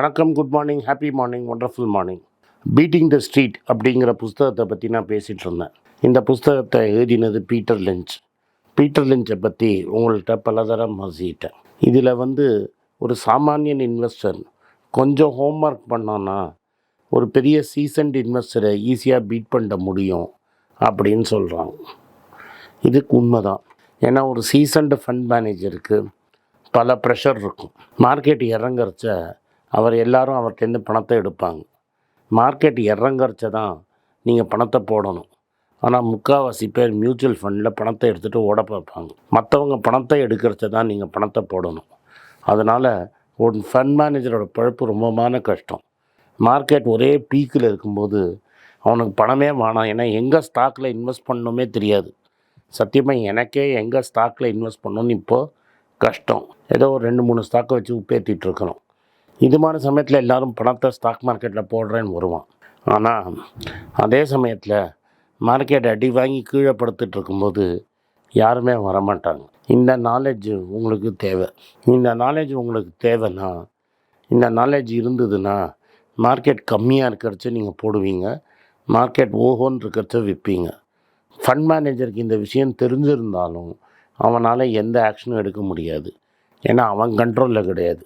வணக்கம் good morning happy morning wonderful morning beating the street அப்படிங்கிற புஸ்தகத்தை பற்றி நான் பேசிகிட்டு இருந்தேன். இந்த புஸ்தகத்தை எழுதினது பீட்டர் லெஞ்ச் பீட்டர் லெஞ்சை பற்றி உங்கள்கிட்ட பலதரம் மசிட்டேன் இதில் வந்து ஒரு சாமானியன் இன்வெஸ்டர் கொஞ்சம் ஹோம்ஒர்க் பண்ணான்னா ஒரு பெரிய சீசன்ட் இன்வெஸ்டரை ஈஸியாக பீட் பண்ண முடியும் அப்படின்னு சொல்கிறாங்க இதுக்கு உண்மை தான் ஏன்னா ஒரு சீசன்டு ஃபண்ட் மேனேஜருக்கு பல ப்ரெஷர் இருக்கும். மார்க்கெட் இறங்கறச்ச அவர் எல்லாரும் அவர்கிட்டேருந்து பணத்தை எடுப்பாங்க. மார்க்கெட் இறங்கறச்ச தான் நீங்கள் பணத்தை போடணும். ஆனால் முக்கால்வாசி பேர் மியூச்சுவல் ஃபண்டில் பணத்தை எடுத்துகிட்டு ஓட பார்ப்பாங்க. மற்றவங்க பணத்தை எடுக்கிறச்ச தான் நீங்கள் பணத்தை போடணும். அதனால் ஒரு ஃபண்ட் மேனேஜரோட பழப்பு ரொம்பமான கஷ்டம். மார்க்கெட் ஒரே பீக்கில் இருக்கும்போது அவனுக்கு பணமே வேணாம். ஏன்னா எங்கே ஸ்டாக்கில் இன்வெஸ்ட் பண்ணணுமே தெரியாது. சத்தியமாக எனக்கே எங்கே ஸ்டாக்கில் இன்வெஸ்ட் பண்ணணும்னு இப்போது கஷ்டம். ஏதோ ஒரு ரெண்டு மூணு ஸ்டாக்கை வச்சு உப்பேற்றிட்டு இருக்கணும். இது மாதிரி சமயத்தில் எல்லாரும் பணத்தை ஸ்டாக் மார்க்கெட்டில் போடுறேன்னு வருவான். ஆனால் அதே சமயத்தில் மார்க்கெட் அடி வாங்கி கீழே படுத்துட்டு இருக்கும்போது யாருமே வரமாட்டாங்க. இந்த நாலேஜ் உங்களுக்கு தேவை. இந்த நாலேஜ் உங்களுக்கு தேவைன்னா இந்த நாலேஜ் இருந்ததுன்னா மார்க்கெட் கம்மியாக இருக்கிறச்ச நீங்கள் போடுவீங்க. மார்க்கெட் ஓஹோன்னு இருக்கிறச்ச விற்பீங்க ஃபண்ட் மேனேஜருக்கு இந்த விஷயம் தெரிஞ்சிருந்தாலும் அவனால் எந்த ஆக்ஷனும் எடுக்க முடியாது. ஏன்னா அவன் கண்ட்ரோலில் கிடையாது.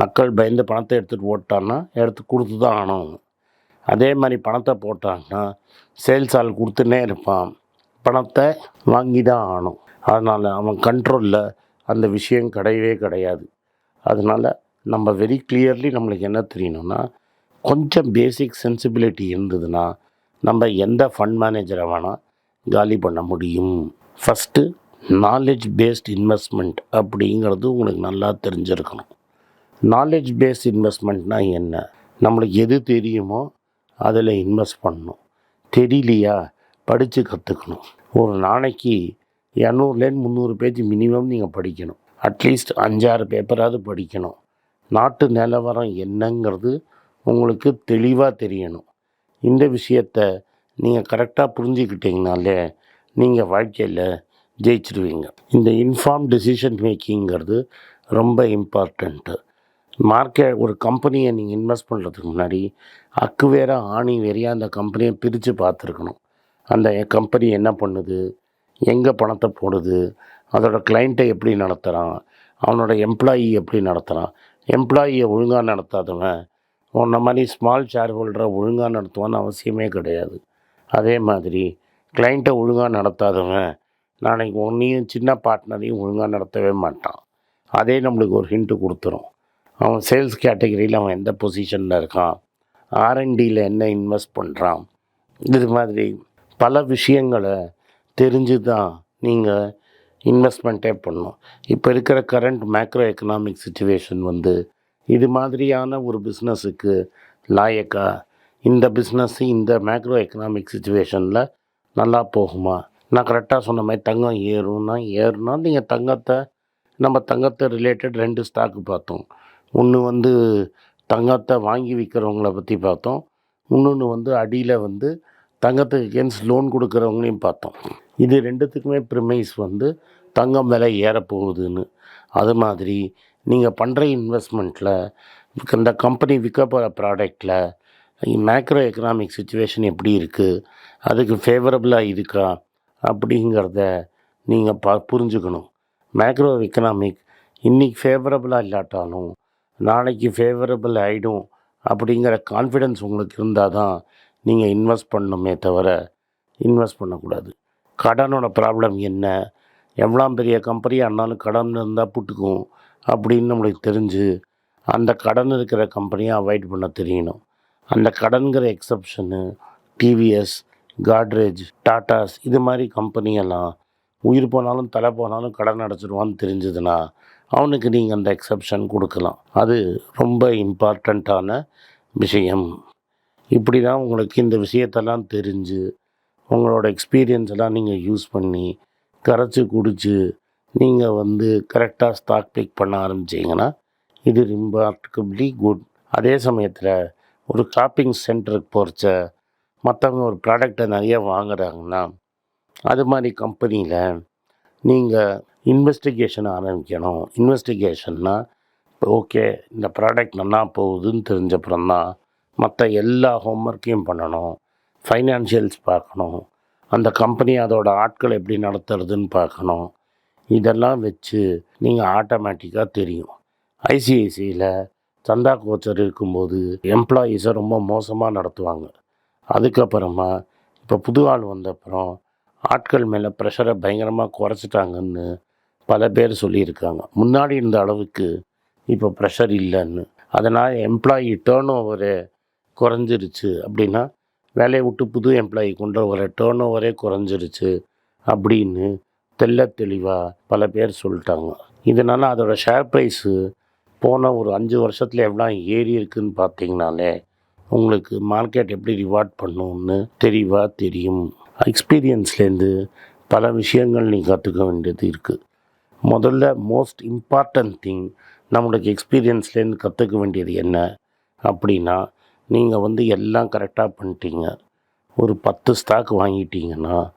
மக்கள் பயந்து பணத்தை எடுத்துகிட்டு ஓட்டான்னா எடுத்து கொடுத்து தான் ஆகணும். அதே மாதிரி பணத்தை போட்டாங்கன்னா சேல்ஸ் ஆள் கொடுத்துனே இருப்பான். பணத்தை வாங்கி தான் ஆகணும். அதனால் அவன் கண்ட்ரோலில் அந்த விஷயம் கிடையவே கிடையாது. அதனால் நம்ம வெரி கிளியர்லி நம்மளுக்கு என்ன தெரியணும்னா கொஞ்சம் பேசிக் சென்சிபிலிட்டி இருந்ததுன்னா நம்ம எந்த ஃபண்ட் மேனேஜரை வேணால் காலி பண்ண முடியும். ஃபஸ்ட்டு நாலேஜ் பேஸ்ட் இன்வெஸ்ட்மெண்ட் அப்படிங்கிறது உங்களுக்கு நல்லா தெரிஞ்சிருக்கணும். நாலேஜ் பேஸ் இன்வெஸ்ட்மெண்ட்னா என்ன? நம்மளுக்கு எது தெரியுமோ அதில் இன்வெஸ்ட் பண்ணணும். தெரியலையா? படித்து கற்றுக்கணும் ஒரு நாளைக்கு இரநூறுலேருந்து முந்நூறு பேஜ் மினிமம் நீங்கள் படிக்கணும். அட்லீஸ்ட் அஞ்சாறு பேப்பராவது படிக்கணும். நாட்டு நிலவரம் என்னங்கிறது உங்களுக்கு தெளிவாக தெரியணும். இந்த விஷயத்த நீங்கள் கரெக்டாக புரிஞ்சுக்கிட்டீங்கனாலே நீங்கள் வாழ்க்கையில் ஜெயிச்சிருவீங்க. இந்த இன்ஃபார்ம் டெசிஷன் மேக்கிங்கிறது ரொம்ப இம்பார்ட்டண்ட்டு மார்க்கெட் ஒரு கம்பெனியை நீங்கள் இன்வெஸ்ட் பண்ணுறதுக்கு முன்னாடி அக்கு வேற ஆணி வேறையா அந்த கம்பெனியை பிரித்து பார்த்துருக்கணும். அந்த கம்பெனி என்ன பண்ணுது? எங்கே பணத்தை போடுது? அதோட கிளைண்ட்டை எப்படி நடத்துகிறான் அவனோட எம்ப்ளாயி எப்படி நடத்துகிறான் எம்ப்ளாயியை ஒழுங்காக நடத்தாதவன் உன்ன மாதிரி ஸ்மால் ஷேர் ஹோல்டரை ஒழுங்காக நடத்துவான்னு அவசியமே கிடையாது. அதே மாதிரி கிளைண்ட்டை ஒழுங்காக நடத்தாதவன் நாளைக்கு ஒன்றையும் சின்ன பார்ட்னரையும் ஒழுங்காக நடத்தவே மாட்டான். அதே நம்மளுக்கு ஒரு ஹிண்ட்டு கொடுத்துரும். அவன் சேல்ஸ் கேட்டகரியில் அவன் எந்த பொசிஷனில் இருக்கான்? ஆர்என்டியில் என்ன இன்வெஸ்ட் பண்ணுறான் இது மாதிரி பல விஷயங்களை தெரிஞ்சு தான் நீங்கள் இன்வெஸ்ட்மெண்ட்டே பண்ணணும். இப்போ இருக்கிற கரண்ட் மேக்ரோ எக்கனாமிக் சுச்சுவேஷன் வந்து இது மாதிரியான ஒரு பிஸ்னஸுக்கு லாயக்கா இந்த பிஸ்னஸ் இந்த மேக்ரோ எக்கனாமிக் சுச்சுவேஷனில் நல்லா போகுமா? நான் கரெக்டாக சொன்ன மாதிரி தங்கம் ஏறும்னா ஏறுனா நீங்கள் தங்கத்தை நம்ம தங்கத்தை ரிலேட்டட் ரெண்டு ஸ்டாக்கு பார்த்தோம். ஒன்று வந்து தங்கத்தை வாங்கி விற்கிறவங்கள பற்றி பார்த்தோம். இன்னொன்று வந்து அடியில் வந்து தங்கத்துக்கு கேன்ஸ் லோன் கொடுக்குறவங்களையும் பார்த்தோம். இது ரெண்டுத்துக்குமே ப்ரிமைஸ் வந்து தங்கம் விலை ஏறப்போகுதுன்னு. அது மாதிரி நீங்கள் பண்ணுற இன்வெஸ்ட்மெண்ட்டில் இந்த கம்பெனி விற்க போகிற ப்ராடக்டில் மேக்ரோ எக்கனாமிக் சுச்சுவேஷன் எப்படி இருக்குது அதுக்கு ஃபேவரபுளாக இருக்கா அப்படிங்கிறத நீங்கள் பா புரிஞ்சுக்கணும். மேக்ரோ எக்கனாமிக் இன்றைக்கி ஃபேவரபுளாக இல்லாட்டாலும் நாளைக்கு ஃபேவரபிள் ஆகிடும் அப்படிங்கிற கான்ஃபிடென்ஸ் உங்களுக்கு இருந்தால் தான் நீங்கள் இன்வெஸ்ட் பண்ணணுமே தவிர இன்வெஸ்ட் பண்ணக்கூடாது. கடனோட ப்ராப்ளம் என்ன? எவ்வளோ பெரிய கம்பெனியாக இருந்தாலும் கடன் இருந்தால் புட்டுக்கும் அப்படின்னு நம்மளுக்கு தெரிஞ்சு அந்த கடன் இருக்கிற கம்பெனியை அவாய்ட் பண்ண தெரியணும். அந்த கடன்கிற எக்ஸப்ஷனு டிவிஎஸ் காட்ரேஜ் டாட்டாஸ் இது மாதிரி கம்பெனியெல்லாம் உயிர் போனாலும் தலை போனாலும் கடன் அடைச்சிடுவான்னு தெரிஞ்சதுன்னா அவனுக்கு நீங்கள் அந்த எக்ஸப்ஷன் கொடுக்கலாம். அது ரொம்ப இம்பார்ட்டண்ட்டான விஷயம். இப்படி தான் உங்களுக்கு இந்த விஷயத்தெல்லாம் தெரிஞ்சு உங்களோட எக்ஸ்பீரியன்ஸ் எல்லாம் நீங்கள் யூஸ் பண்ணி கரைச்சி குடிச்சு நீங்கள் வந்து கரெக்டாக ஸ்டாக் பிக் பண்ண ஆரம்பிச்சிங்கன்னா இது ரிமார்க்கபிளி குட் அதே சமயத்தில் ஒரு ஷாப்பிங் சென்டருக்கு போகிறச்ச மற்றவங்க ஒரு ப்ராடக்டை நிறைய வாங்குறாங்கன்னா அது மாதிரி கம்பெனியில் நீங்கள் இன்வெஸ்டிகேஷன் ஆரம்பிக்கணும். இன்வெஸ்டிகேஷன்னா ஓகே இந்த ப்ராடக்ட் நல்லா போகுதுன்னு தெரிஞ்சப்புறம் தான் மற்ற எல்லா ஹோம்ஒர்க்கையும் பண்ணணும். ஃபைனான்ஷியல்ஸ் பார்க்கணும். அந்த கம்பெனி அதோட ஆட்கள் எப்படி நடத்துறதுன்னு பார்க்கணும். இதெல்லாம் வச்சு நீங்கள் ஆட்டோமேட்டிக்காக தெரியும். ஐசிஐசியில் சந்தா கோச்சர் இருக்கும்போது எம்ப்ளாயீஸை ரொம்ப மோசமாக நடத்துவாங்க. அதுக்கப்புறமா இப்போ புது ஆள் வந்தப்புறம் ஆட்கள் மேலே ப்ரெஷரை பயங்கரமாக குறைச்சிட்டாங்கன்னு பல பேர் சொல்லியிருக்காங்க. முன்னாடி இருந்த அளவுக்கு இப்போ ப்ரெஷர் இல்லைன்னு. அதனால் எம்ப்ளாயி டேர்ன் ஓவரு குறைஞ்சிருச்சு. அப்படின்னா வேலையை விட்டு புது எம்ப்ளாயி கொண்டு வர டேர்ன் ஓவரே குறைஞ்சிருச்சு அப்படின்னு தெள்ள தெளிவாக பல பேர் சொல்லிட்டாங்க. இதனால் அதோட ஷேர் ப்ரைஸு போன ஒரு அஞ்சு வருஷத்தில் எவ்வளோ ஏறி இருக்குன்னு பார்த்தீங்கனாலே உங்களுக்கு மார்க்கெட் எப்படி ரிவார்ட் பண்ணுன்னு தெளிவாக தெரியும். எக்ஸ்பீரியன்ஸ்லேருந்து பல விஷயங்கள் நீ கற்றுக்க வேண்டியது இருக்குது முதல்ல மோஸ்ட் இம்பார்ட்டன்ட் திங் நம்மளுக்கு எக்ஸ்பீரியன்ஸ்லேருந்து கற்றுக்க வேண்டியது என்ன அப்படின்னா நீங்கள் வந்து எல்லாம் கரெக்டாக பண்ணிட்டீங்க. ஒரு பத்து ஸ்டாக் வாங்கிட்டீங்கன்னா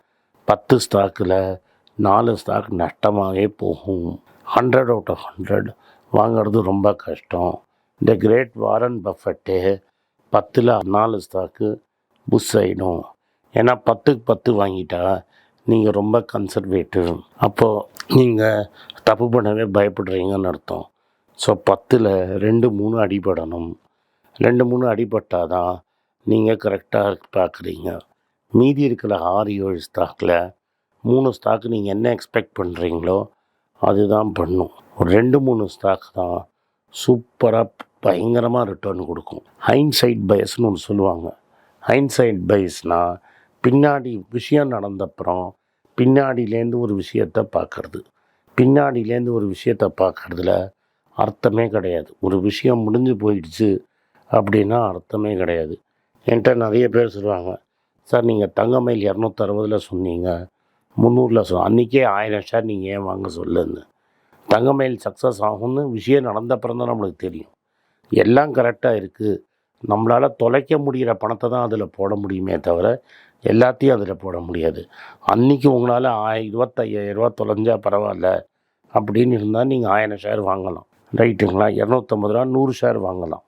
பத்து ஸ்டாக்கில் நாலு ஸ்டாக் நஷ்டமாகவே போகும். ஹண்ட்ரட் அவுட் ஆஃப் ஹண்ட்ரட் வாங்கிறது ரொம்ப கஷ்டம். இந்த கிரேட் வாரன் பஃபட்டு பத்தில் நாலு ஸ்டாக்கு புஷ் ஆகிடும் ஏன்னா பத்துக்கு பத்து வாங்கிட்டா நீங்கள் ரொம்ப கன்சர்வேட்டிவ் அப்போது நீங்கள் தப்பு பண்ணவே பயப்படுறீங்கன்னு அர்த்தம். ஸோ பத்தில் ரெண்டு மூணு அடிபடணும். ரெண்டு மூணு அடிபட்டால் தான் நீங்கள் கரெக்டாக பார்க்குறீங்க மீதி இருக்கிற ஆறு ஏழு ஸ்டாக்கில் மூணு ஸ்டாக் நீங்கள் என்ன எக்ஸ்பெக்ட் பண்ணுறீங்களோ அதுதான் பண்ணும். ஒரு ரெண்டு மூணு ஸ்டாக் தான் சூப்பராக பயங்கரமாக ரிட்டர்ன் கொடுக்கும். ஹைன்சைட் பயஸ்னு ஒன்று சொல்லுவாங்க. ஹைன்சைட் பயஸ்னால் பின்னாடி விஷயம் நடந்தப்புறம் பின்னாடியிலேருந்து ஒரு விஷயத்தை பார்க்கறது. பின்னாடியிலேருந்து ஒரு விஷயத்தை பார்க்கறதுல அர்த்தமே கிடையாது. ஒரு விஷயம் முடிஞ்சு போயிடுச்சு அப்படின்னா அர்த்தமே கிடையாது. என்கிட்ட நிறைய பேர் சொல்லுவாங்க சார் நீங்கள் தங்கமயில் இரநூத்தறுபதில் சொன்னீங்க. முந்நூறில் சொ அன்றைக்கே ஆயிரம் ஷேர் நீங்கள் ஏன் வாங்க சொல்லுன்னு. தங்கமயில் சக்ஸஸ் ஆகும்னு விஷயம் நடந்தப்புறம் தான் நம்மளுக்கு தெரியும். எல்லாம் கரெக்டாக இருக்குது நம்மளால் தொலைக்க முடிகிற பணத்தை தான் அதில் போட முடியுமே தவிர எல்லாத்தையும் அதில் போட முடியாது. அன்றைக்கி உங்களால் ஆய இருபத்தையாயிரரூவா தொலைஞ்சா பரவாயில்ல. அப்படின்னு இருந்தால் நீங்கள் ஆயிரம் ஷேர் வாங்கலாம். ரைட்டுங்களா இரநூத்தம்பது ரூபா நூறு ஷேர் வாங்கலாம்.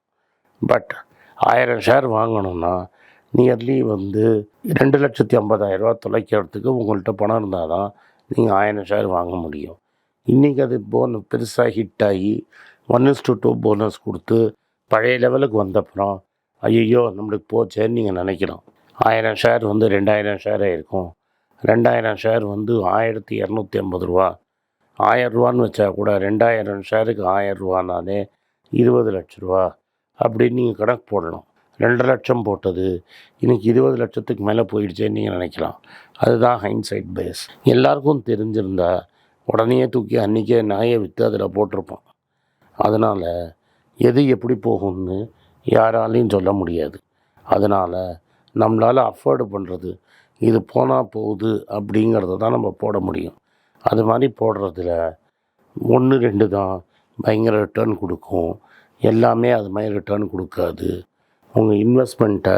பட் ஆயிரம் ஷேர் வாங்கணும்னா நியர்லி வந்து ரெண்டு லட்சத்தி ஐம்பதாயிரரூவா தொலைக்கிறதுக்கு உங்கள்கிட்ட பணம் இருந்தால் தான் நீங்கள் ஆயிரம் ஷேர் வாங்க முடியும். இன்றைக்கி அது போன பெருசாக ஹிட் ஆகி one is to two bonus கொடுத்து பழைய லெவலுக்கு வந்தப்புறம் ஐயோ நம்மளுக்கு போச்சேன்னு நீங்கள் நினைக்கலாம். ஆயிரம் ஷேர் வந்து ரெண்டாயிரம் ஷேர் இருக்கும். ரெண்டாயிரம் ஷேர் வந்து ஆயிரத்தி இரநூத்தி ஐம்பது ரூபா. ஆயரூவான்னு வச்சா கூட ரெண்டாயிரம் ஷேருக்கு ஆயிரம் ரூபானாலே இருபது லட்ச ரூபா. அப்படின்னு நீங்கள் கணக்கு போடணும். ரெண்டு லட்சம் போட்டது இன்றைக்கி இருபது லட்சத்துக்கு மேலே போயிடுச்சேன்னு நீங்கள் நினைக்கலாம். அதுதான் ஹைன்சைட் பேஸ் எல்லாருக்கும் தெரிஞ்சிருந்தா உடனே தூக்கி அன்றைக்கே நாயை விற்று அதில் போட்டிருப்போம். அதனால் எது எப்படி போகும்னு யாராலையும் சொல்ல முடியாது. அதனால் நம்மளால் அஃபோர்டு பண்ணுறது இது போனால் போகுது அப்படிங்கிறத தான் நம்ம போட முடியும். அது மாதிரி போடுறதுல ஒன்று ரெண்டு தான். பயங்கர ரிட்டர்ன் கொடுக்கும். எல்லாமே அது மாதிரி ரிட்டர்ன் கொடுக்காது. உங்கள் இன்வெஸ்ட்மெண்ட்டை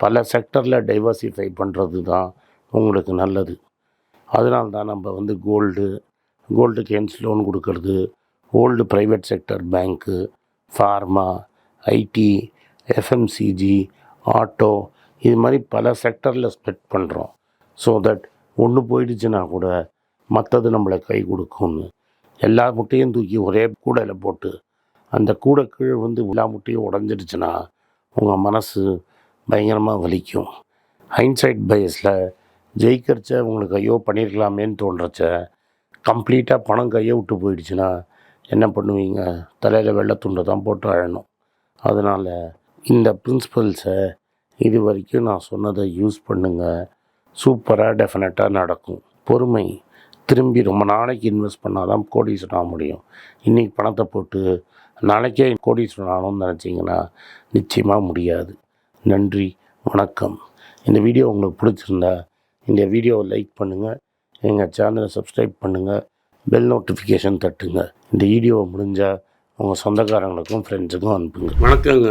பல செக்டரில் டைவர்சிஃபை பண்ணுறது தான் உங்களுக்கு நல்லது. அதனால தான் நம்ம வந்து கோல்டு கோல்டு கேன்ஸ் லோன் கொடுக்கறது. Old private sector bank pharma IT FMCG auto இது மாதிரி பல செக்டரில் ஸ்ப்ரெட் பண்ணுறோம் ஸோ தட் ஒன்று போயிடுச்சுன்னா கூட மற்றது நம்மளை கை கொடுக்கும்னு. எல்லா முட்டையும் தூக்கி ஒரே கூடையில் போட்டு அந்த கூடை கீழே வந்து எல்லா முட்டையும் உடஞ்சிடுச்சுன்னா உங்கள் மனசு பயங்கரமாக வலிக்கும். ஹைன்சைட் பயஸில் ஜெயிக்கிறச்ச உங்களுக்கு ஐயோ பண்ணியிருக்கலாமேன்னு தோன்றச்ச கம்ப்ளீட்டாக பணம் கையை விட்டு போயிடுச்சுன்னா என்ன பண்ணுவீங்க? தலையில் வெள்ளத்துண்டை தான் போட்டு அழணும். அதனால் இந்த பிரின்சிபல்ஸை இது வரைக்கும் நான் சொன்னதை யூஸ் பண்ணுங்கள் சூப்பராக டெஃபினட்டாக நடக்கும். பொறுமை. திரும்பி ரொம்ப நாளைக்கு இன்வெஸ்ட் பண்ணால் தான் கோடீஸ்வரன் ஆக முடியும். இன்றைக்கி பணத்தை போட்டு நாளைக்கே கோடீஸ்வரன் ஆகணும்னு நினச்சிங்கன்னா நிச்சயமாக முடியாது. நன்றி. வணக்கம். இந்த வீடியோ உங்களுக்கு பிடிச்சிருந்தா இந்த வீடியோவை லைக் பண்ணுங்கள் எங்கள் சேனலை சப்ஸ்கிரைப் பண்ணுங்கள் பெல் நோட்டிஃபிகேஷன் தட்டுங்க. இந்த வீடியோவை முடிஞ்சால் உங்கள் சொந்தக்காரங்களுக்கும் ஃப்ரெண்ட்ஸுக்கும் அனுப்புங்க. வணக்கங்க.